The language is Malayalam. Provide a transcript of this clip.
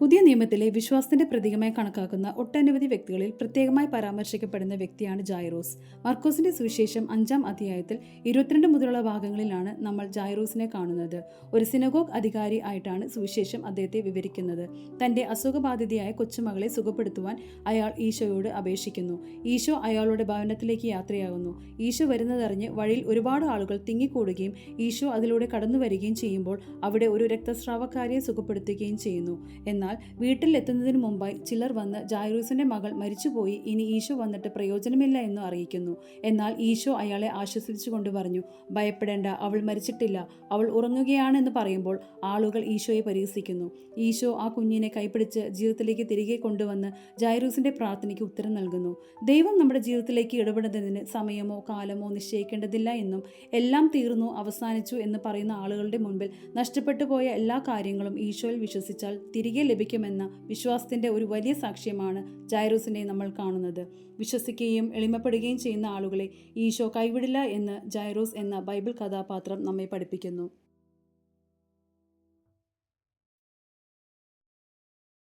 പുതിയ നിയമത്തിലെ വിശ്വാസത്തിന്റെ പ്രതീകമായി കണക്കാക്കുന്ന ഒട്ടനവധി വ്യക്തികളിൽ പ്രത്യേകമായി പരാമർശിക്കപ്പെടുന്ന വ്യക്തിയാണ് ജൈറോസ് മർക്കോസിന്റെ സുവിശേഷം അഞ്ചാം അധ്യായത്തിൽ ഇരുപത്തിരണ്ട് മുതലുള്ള ഭാഗങ്ങളിലാണ് നമ്മൾ ജൈറോസിനെ കാണുന്നത്. ഒരു സിനഗോഗ് അധികാരി ആയിട്ടാണ് സുവിശേഷം അദ്ദേഹത്തെ വിവരിക്കുന്നത്. തന്റെ അസുഖബാധിതയായ കൊച്ചുമകളെ സുഖപ്പെടുത്തുവാൻ അയാൾ ഈശോയോട് അപേക്ഷിക്കുന്നു. ഈശോ അയാളുടെ ഭവനത്തിലേക്ക് യാത്രയാകുന്നു. ഈശോ വരുന്നതറിഞ്ഞ് വഴിയിൽ ഒരുപാട് ആളുകൾ തിങ്ങിക്കൂടുകയും ഈശോ അതിലൂടെ കടന്നു വരികയും ചെയ്യുമ്പോൾ അവിടെ ഒരു രക്തസ്രാവക്കാരിയെ സുഖപ്പെടുത്തുകയും ചെയ്യുന്നു. എന്നാൽ വീട്ടിൽ എത്തുന്നതിന് മുമ്പായി ചിലർ വന്ന് ജായറൂസിന്റെ മകൾ മരിച്ചുപോയി ഇനി ഈശോ വന്നിട്ട് പ്രയോജനമില്ല എന്ന് അറിയിക്കുന്നു. എന്നാൽ ഈശോ അയാളെ ആശ്വസിച്ചുകൊണ്ട് പറഞ്ഞു ഭയപ്പെടേണ്ട അവൾ മരിച്ചിട്ടില്ല. അവൾ ഉറങ്ങുകയാണെന്ന് പറയുമ്പോൾ ആളുകൾ ഈശോയെ പരിഹസിക്കുന്നു ഈശോ ആ കുഞ്ഞിനെ കൈപ്പിടിച്ച് ജീവിതത്തിലേക്ക് തിരികെ കൊണ്ടുവന്ന് ജൈറൂസിന്റെ പ്രാർത്ഥനയ്ക്ക് ഉത്തരം നൽകുന്നു. ദൈവം നമ്മുടെ ജീവിതത്തിലേക്ക് ഇടപെടുന്നതിന് സമയമോ കാലമോ നിശ്ചയിക്കേണ്ടതില്ല എന്നും എല്ലാം തീർന്നു അവസാനിച്ചു എന്ന് പറയുന്ന ആളുകളുടെ മുൻപിൽ നഷ്ടപ്പെട്ടു പോയ എല്ലാ കാര്യങ്ങളും ഈശോയിൽ വിശ്വസിച്ചാൽ തിരികെ ലഭിക്കുമെന്ന വിശ്വാസത്തിന്റെ ഒരു വലിയ സാക്ഷ്യമാണ് ജൈറൂസിനെ നമ്മൾ കാണുന്നത്. വിശ്വസിക്കുകയും എളിമപ്പെടുകയും ചെയ്യുന്ന ആളുകളെ ഈശോ കൈവിടില്ല എന്ന് ജൈറൂസ് എന്ന ബൈബിൾ കഥാപാത്രം നമ്മെ പഠിപ്പിക്കുന്നു.